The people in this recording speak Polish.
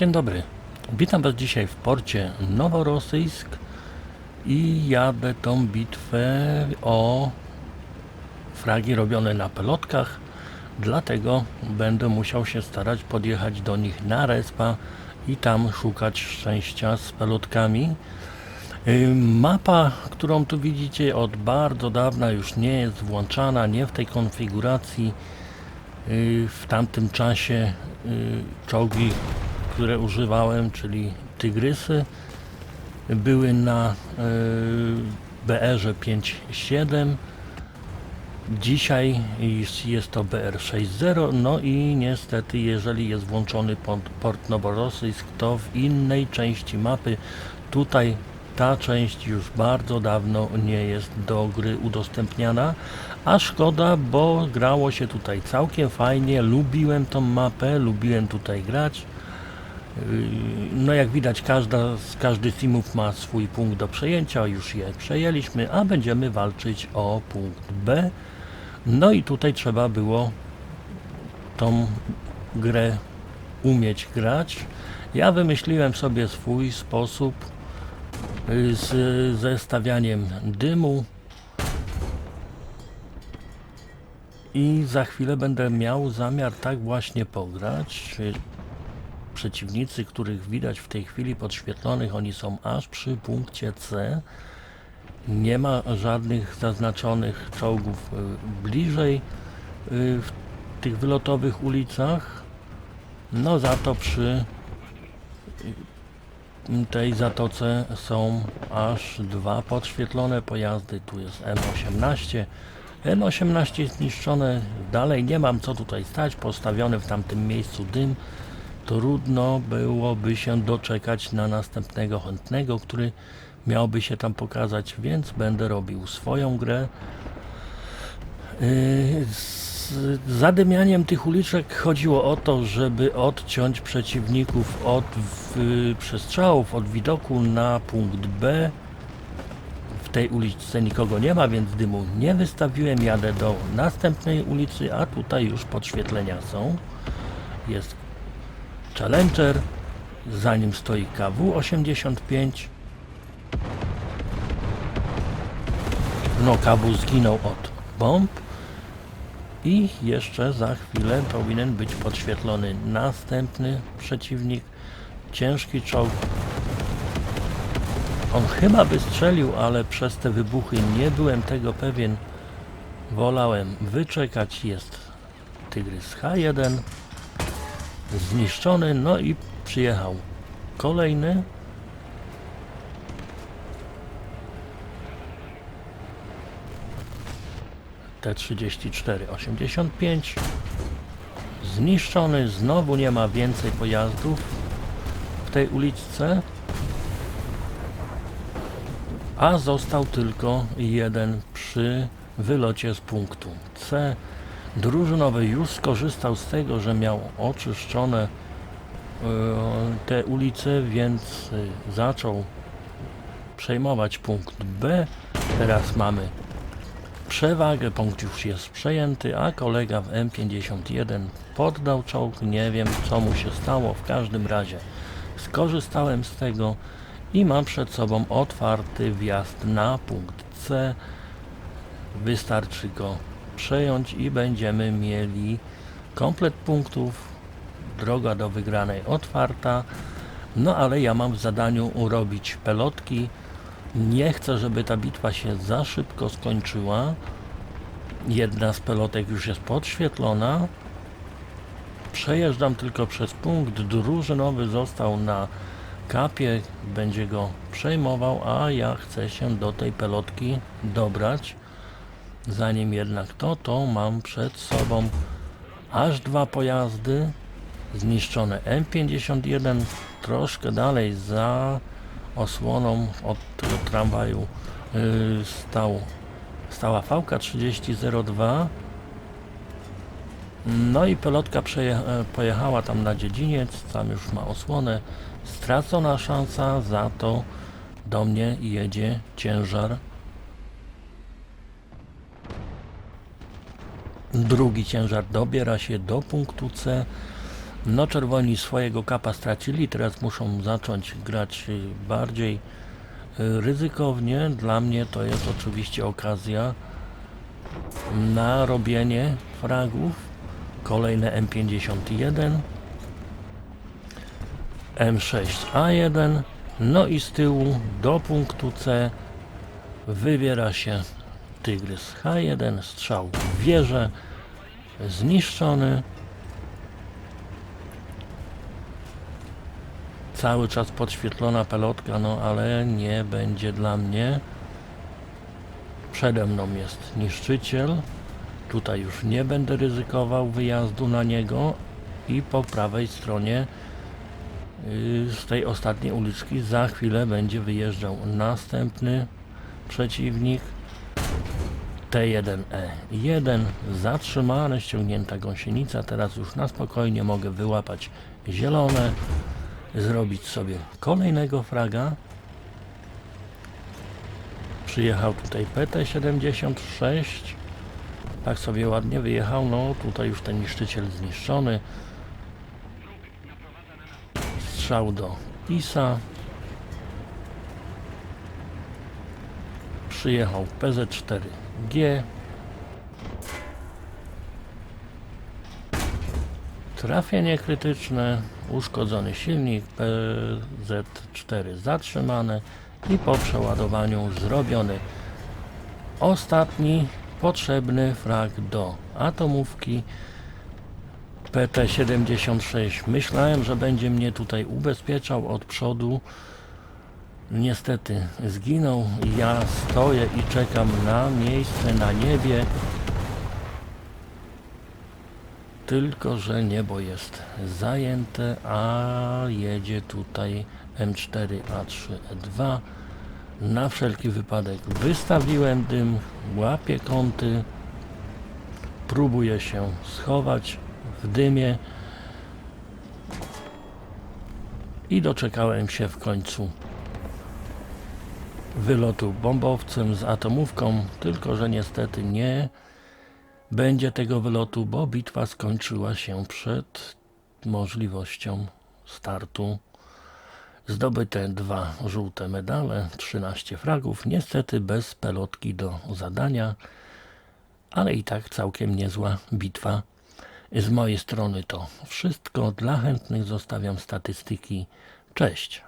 Dzień dobry. Witam Was dzisiaj w porcie Noworosyjsk i jadę tą bitwę o fragi robione na pelotkach. Dlatego będę musiał się starać podjechać do nich na respa i tam szukać szczęścia z pelotkami. Y, Mapa, którą tu widzicie od bardzo dawna już nie jest włączana, nie w tej konfiguracji. Y, W tamtym czasie y, czołgi, które używałem, czyli Tygrysy, były na y, BR-ze 5.7. Dzisiaj jest- to BR6.0, no i niestety, jeżeli jest włączony port Noworosyjsk, to w innej części mapy, tutaj ta część już bardzo dawno nie jest do gry udostępniana, a szkoda, bo grało się tutaj całkiem fajnie, lubiłem tą mapę, lubiłem tutaj grać. Yy, No jak widać każda, z każdy teamów ma swój punkt do przejęcia, już je przejęliśmy, a będziemy walczyć o punkt B. No i tutaj trzeba było tą grę umieć grać. Ja wymyśliłem sobie swój sposób y, z zestawianiem dymu i za chwilę będę miał zamiar tak właśnie pograć. Przeciwnicy, których widać w tej chwili podświetlonych, oni są aż przy punkcie C. Nie ma żadnych zaznaczonych czołgów y, bliżej y, w tych wylotowych ulicach. No za to przy y, tej zatoce są aż dwa podświetlone pojazdy. Tu jest M18. M18 jest zniszczone. Dalej nie mam co tutaj stać. Postawiony w tamtym miejscu dym. Trudno byłoby się doczekać na następnego chętnego, który miałby się tam pokazać, więc będę robił swoją grę. Yy, Z zadymianiem tych uliczek chodziło o to, żeby odciąć przeciwników od przestrzałów, od widoku na punkt B. W tej uliczce nikogo nie ma, więc dymu nie wystawiłem. Jadę do następnej ulicy, a tutaj już podświetlenia są. Jest Challenger, za nim stoi KW-85. No, KW zginął od bomb. I jeszcze za chwilę powinien być podświetlony następny przeciwnik. Ciężki czołg. On chyba wystrzelił, ale przez te wybuchy nie byłem tego pewien. Wolałem wyczekać. Jest Tygrys H1 zniszczony, no i przyjechał kolejny. T-34-85 zniszczony, znowu nie ma więcej pojazdów w tej uliczce. A został tylko jeden przy wylocie z punktu C drużynowy już skorzystał z tego, że miał oczyszczone e, te ulice, więc e, zaczął przejmować punkt B. Teraz mamy przewagę, punkt już jest przejęty, a kolega w M51 poddał czołg. Nie wiem co mu się stało, w każdym razie skorzystałem z tego i mam przed sobą otwarty wjazd na punkt C. Wystarczy go przejąć i będziemy mieli komplet punktów. Droga do wygranej otwarta. No ale ja mam w zadaniu urobić pelotki. Nie chcę, żeby ta bitwa się za szybko skończyła. Jedna z pelotek już jest podświetlona. Przejeżdżam tylko przez punkt. Drużynowy został na kapie, będzie go przejmował, a ja chcę się do tej pelotki dobrać. Zanim jednak to, to mam przed sobą aż dwa pojazdy zniszczone. M51 troszkę dalej za osłoną od tramwaju yy, stał, stała VK 3002. No i pelotka e, pojechała tam na dziedziniec, tam już ma osłonę. Stracona szansa, za to do mnie jedzie ciężar Drugi ciężar dobiera się do punktu C. No czerwoni swojego kapa stracili, teraz muszą zacząć grać bardziej y, ryzykownie. Dla mnie to jest oczywiście okazja na robienie fragów. Kolejne M51, M6A1, no i z tyłu do punktu C wybiera się Tygrys H1, strzał w wieżę, zniszczony. Cały czas podświetlona pelotka, no ale nie będzie dla mnie. Przede mną jest niszczyciel. Tutaj już nie będę ryzykował wyjazdu na niego i po prawej stronie yy, z tej ostatniej uliczki za chwilę będzie wyjeżdżał następny przeciwnik. T1E1 zatrzymane, ściągnięta gąsienica. Teraz już na spokojnie mogę wyłapać zielone, zrobić sobie kolejnego fraga. Przyjechał tutaj PT76. Tak sobie ładnie wyjechał. No tutaj już ten niszczyciel zniszczony. Strzał do ISA. Przyjechał PZ4G. Trafienie krytyczne, uszkodzony silnik, PZ4 zatrzymane i po przeładowaniu zrobiony ostatni potrzebny frag do atomówki PT-76. Myślałem, że będzie mnie tutaj ubezpieczał od przodu. Niestety zginął. Ja stoję i czekam na miejsce na niebie. Tylko, że niebo jest zajęte, a jedzie tutaj M4A3E2. Na wszelki wypadek wystawiłem dym, łapię kąty, próbuję się schować w dymie i doczekałem się w końcu wylotu bombowcem z atomówką, tylko że niestety nie będzie tego wylotu, bo bitwa skończyła się przed możliwością startu. Zdobyte dwa żółte medale, 13 fragów, niestety bez pelotki do zadania, ale i tak całkiem niezła bitwa. Z mojej strony to wszystko. Dla chętnych zostawiam statystyki. Cześć.